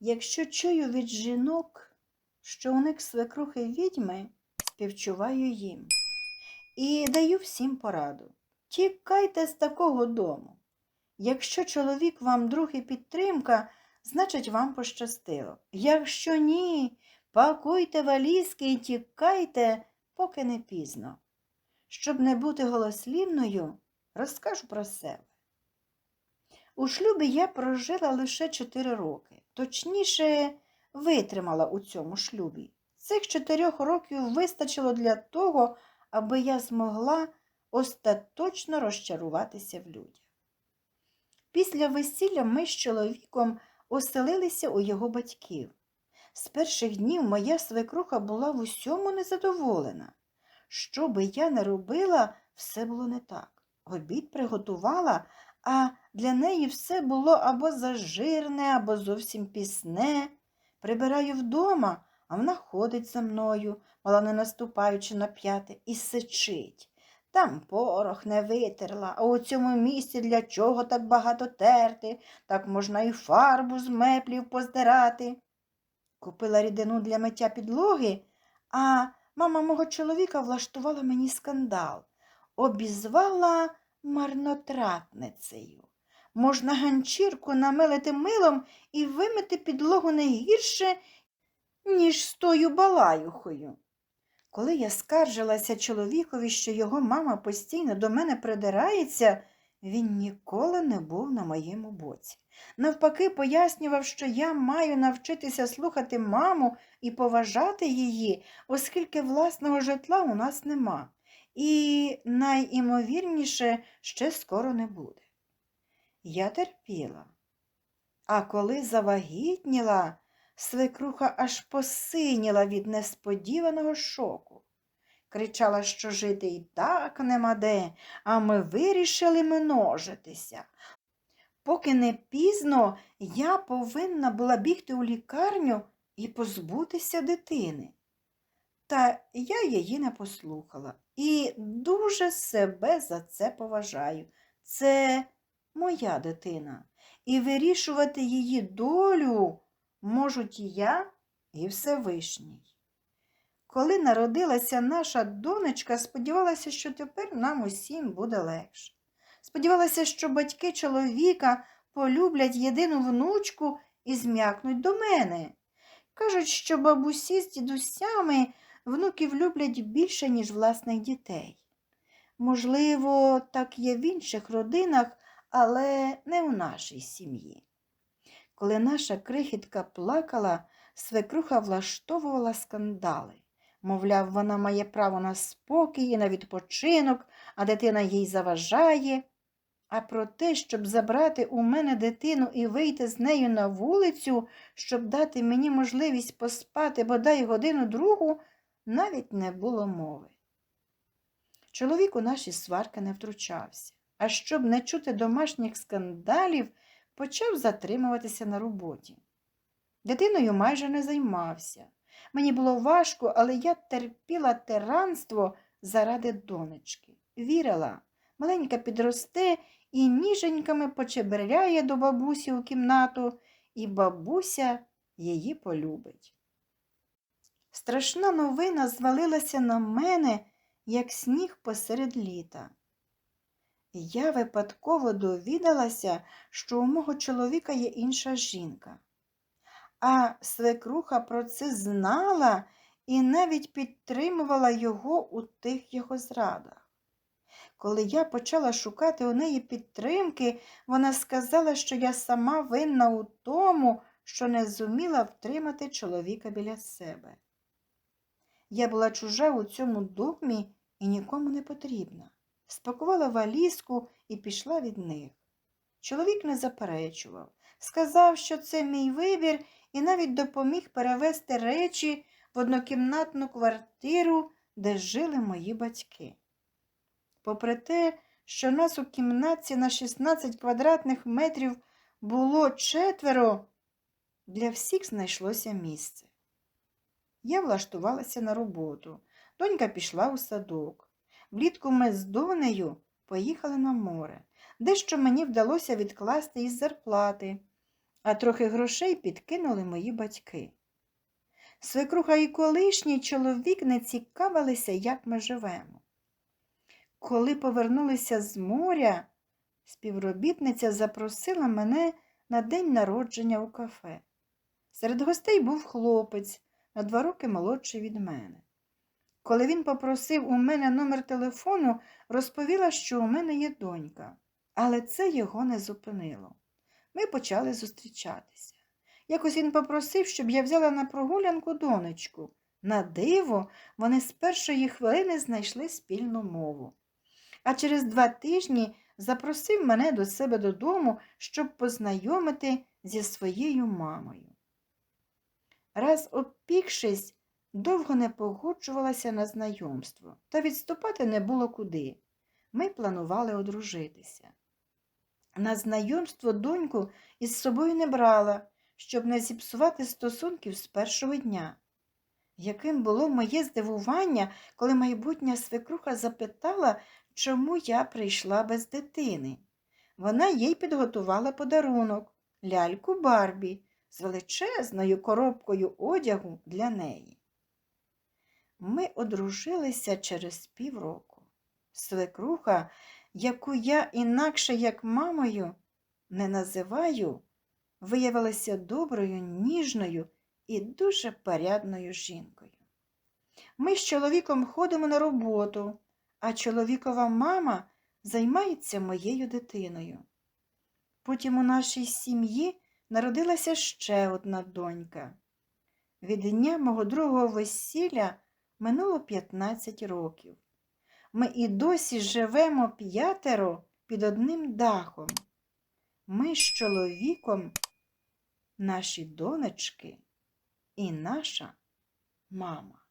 Якщо чую від жінок, що у них свекрухи відьми, співчуваю їм. І даю всім пораду. Тікайте з такого дому. Якщо чоловік вам друг і підтримка, значить вам пощастило. Якщо ні, пакуйте валізки і тікайте, поки не пізно. Щоб не бути голослівною, розкажу про себе. У шлюбі я прожила лише 4 роки, точніше, витримала у цьому шлюбі. Цих чотирьох років вистачило для того, аби я змогла остаточно розчаруватися в людях. Після весілля ми з чоловіком оселилися у його батьків. З перших днів моя свекруха була в усьому незадоволена. Що би я не робила, все було не так. Обід приготувала, а для неї все було або зажирне, або зовсім пісне. Прибираю вдома, а вона ходить за мною, мало не наступаючи на п'яти, і сичить. Там порох не витерла, а у цьому місці для чого так багато терти, так можна і фарбу з меблів поздирати. Купила рідину для миття підлоги, а мама мого чоловіка влаштувала мені скандал, обізвала марнотратницею. Можна ганчірку намилити милом і вимити підлогу не гірше, ніж з тою балаюхою. Коли я скаржилася чоловікові, що його мама постійно до мене придирається, він ніколи не був на моєму боці. Навпаки, пояснював, що я маю навчитися слухати маму і поважати її, оскільки власного житла у нас нема. І найімовірніше ще скоро не буде. Я терпіла. А коли завагітніла, свекруха аж посиніла від несподіваного шоку. Кричала, що жити і так нема де, а ми вирішили множитися. Поки не пізно, я повинна була бігти у лікарню і позбутися дитини. Та я її не послухала і дуже себе за це поважаю. Це моя дитина, і вирішувати її долю можуть і я, і Всевишній. Коли народилася наша донечка, сподівалася, що тепер нам усім буде легше. Сподівалася, що батьки чоловіка полюблять єдину внучку і зм'якнуть до мене. Кажуть, що бабусі з дідусями внуків люблять більше, ніж власних дітей. Можливо, так є в інших родинах, але не у нашій сім'ї. Коли наша крихітка плакала, свекруха влаштовувала скандали. Мовляв, вона має право на спокій і на відпочинок, а дитина їй заважає. А про те, щоб забрати у мене дитину і вийти з нею на вулицю, щоб дати мені можливість поспати бодай годину другу, навіть не було мови. Чоловік у наші сварки не втручався, а щоб не чути домашніх скандалів, почав затримуватися на роботі. Дитиною майже не займався. Мені було важко, але я терпіла тиранство заради донечки. Вірила, маленька підросте і ніженьками почеберляє до бабусі у кімнату, і бабуся її полюбить. Страшна новина звалилася на мене, як сніг посеред літа. Я випадково довідалася, що у мого чоловіка є інша жінка. А свекруха про це знала і навіть підтримувала його у тих його зрадах. Коли я почала шукати у неї підтримки, вона сказала, що я сама винна у тому, що не зуміла втримати чоловіка біля себе. Я була чужа у цьому домі і нікому не потрібна. Спакувала валізку і пішла від них. Чоловік не заперечував, сказав, що це мій вибір, і навіть допоміг перевезти речі в однокімнатну квартиру, де жили мої батьки. Попри те, що нас у кімнатці на 16 квадратних метрів було четверо, для всіх знайшлося місце. Я влаштувалася на роботу. Донька пішла у садок. Влітку ми з донею поїхали на море. Дещо мені вдалося відкласти із зарплати, а трохи грошей підкинули мої батьки. Свекруха і колишній чоловік не цікавилися, як ми живемо. Коли повернулися з моря, співробітниця запросила мене на день народження у кафе. Серед гостей був хлопець на два роки молодший від мене. Коли він попросив у мене номер телефону, розповіла, що у мене є донька, але це його не зупинило. Ми почали зустрічатися. Якось він попросив, щоб я взяла на прогулянку донечку. На диво, вони з першої хвилини знайшли спільну мову. А через два тижні запросив мене до себе додому, щоб познайомити зі своєю мамою. Раз опікшись, довго не погоджувалася на знайомство, та відступати не було куди. Ми планували одружитися. На знайомство доньку із собою не брала, щоб не зіпсувати стосунків з першого дня. Яким було моє здивування, коли майбутня свекруха запитала, чому я прийшла без дитини. Вона їй підготувала подарунок ляльку Барбі з величезною коробкою одягу для неї. Ми одружилися через півроку. Свекруха, яку я інакше як мамою не називаю, виявилася доброю, ніжною і дуже порядною жінкою. Ми з чоловіком ходимо на роботу, а чоловікова мама займається моєю дитиною. Потім у нашій сім'ї народилася ще одна донька. Від дня мого другого весілля минуло 15 років. Ми і досі живемо п'ятеро під одним дахом. Ми з чоловіком, наші донечки і наша мама.